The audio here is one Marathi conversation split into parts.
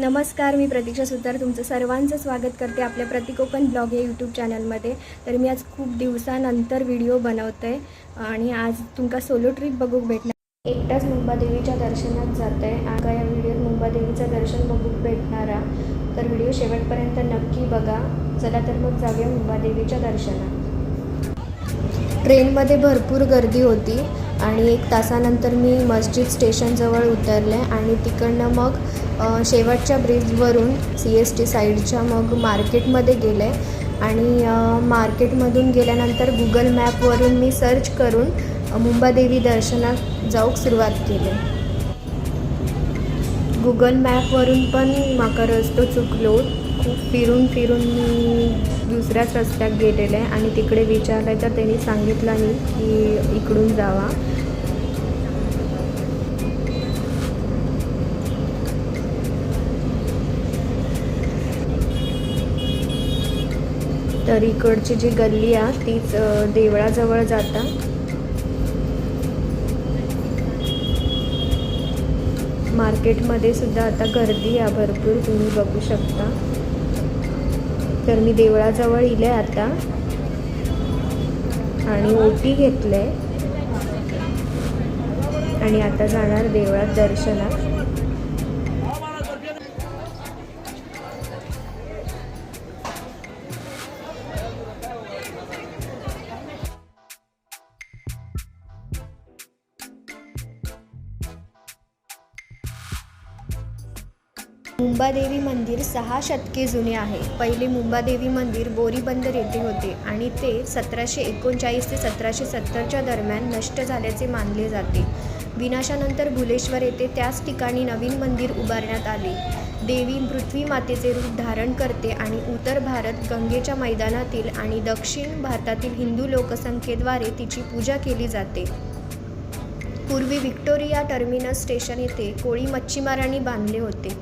नमस्कार मी प्रतीक्षा सुतार. तुमचं सर्वांचं स्वागत करते आपल्या प्रतिकोकण ब्लॉग या यूट्यूब चॅनलमध्ये तर मी आज खूप दिवसानंतर व्हिडिओ बनवते आणि आज तुमका सोलो ट्रिप बघूक भेटणार. एकटाच मुंबादेवीच्या दर्शनात जाते आता या व्हिडिओत मुंबादेवीचं दर्शन बघूक भेटणारा. तर व्हिडिओ शेवटपर्यंत नक्की बघा. चला तर मग जाऊया मुंबादेवीच्या दर्शनात. ट्रेनमध्ये भरपूर गर्दी होती. आणि एक तासानंतर मी मस्जिद स्टेशनजवळ उतरले आणि तिकडनं मग शेवटच्या ब्रिजवरून सी एस टी साईडच्या मग मार्केटमध्ये गेले. आणि मार्केटमधून गेल्यानंतर गुगल मॅपवरून मी सर्च करून मुंबादेवी दर्शनात जाऊक सुरुवात केली. गुगल मॅपवरून पण म्हाका रस्तो चुकलो. खूप फिरून फिरून मी दुसऱ्याच रस्त्यात गेलेले आणि तिकडे विचारलं तर त्यांनी सांगितलं नाही की इकडून जावा. तर इकडची जी गल्ली आहे तीच देवळाजवळ जाता. मार्केटमध्ये सुद्धा आता गर्दी आहे भरपूर तुम्ही बघू शकता. तर मी देवळाजवळ इले आता. आणि ओटी आहे आणि आता जाणार देवळात दर्शनात मुंबादेवी मंदिर सहा शतके जुने आहे. पहिले मुंबादेवी मंदिर बोरीबंदर येथे होते आणि ते सतराशे एकोणचाळीस ते सतराशे सत्तरच्या दरम्यान नष्ट झाल्याचे मानले जाते. विनाशानंतर भुलेश्वर येथे त्याच ठिकाणी नवीन मंदिर उभारण्यात आले. देवी पृथ्वी मातेचे रूप धारण करते आणि उत्तर भारत गंगेच्या मैदानातील आणि दक्षिण भारतातील हिंदू लोकसंख्येद्वारे तिची पूजा केली जाते. पूर्वी व्हिक्टोरिया टर्मिनस स्टेशन येथे कोळी मच्छीमारांनी बांधले होते.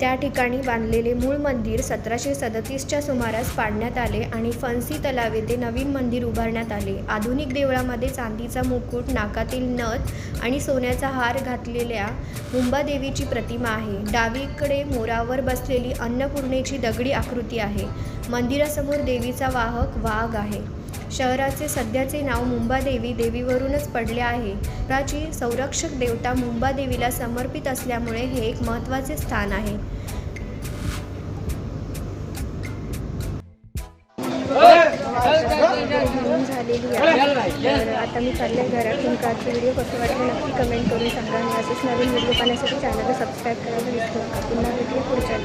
त्या ठिकाणी बांधलेले मूळ मंदिर सतराशे सदतीसच्या सुमारास पाडण्यात आले आणि फणसी तलाव येथे नवीन मंदिर उभारण्यात आले. आधुनिक देवळामध्ये चांदीचा मुकुट नाकातील नथ आणि सोन्याचा हार घातलेल्या मुंबादेवीची प्रतिमा आहे. डावीकडे मोरावर बसलेली अन्नपूर्णेची दगडी आकृती आहे. मंदिरासमोर देवीचा वाहक वाघ आहे. शहराचे सध्याचे नाव मुंबादेवी देवीवरूनच पडले आहे. प्राची संरक्षक देवता मुंबादेवीला समर्पित असल्यामुळे हे एक महत्त्वाचे स्थान आहे. झालेली आहे तर आता मी चालले घरात तुमचा व्हिडिओ कसं वाटलं नक्की कमेंट करून सांगा. आणि असेच नवीन व्हिडिओ पाहण्यासाठी चॅनलला सबस्क्राईब करायला विसरू नका. पुन्हा व्हिडिओ पुढच्या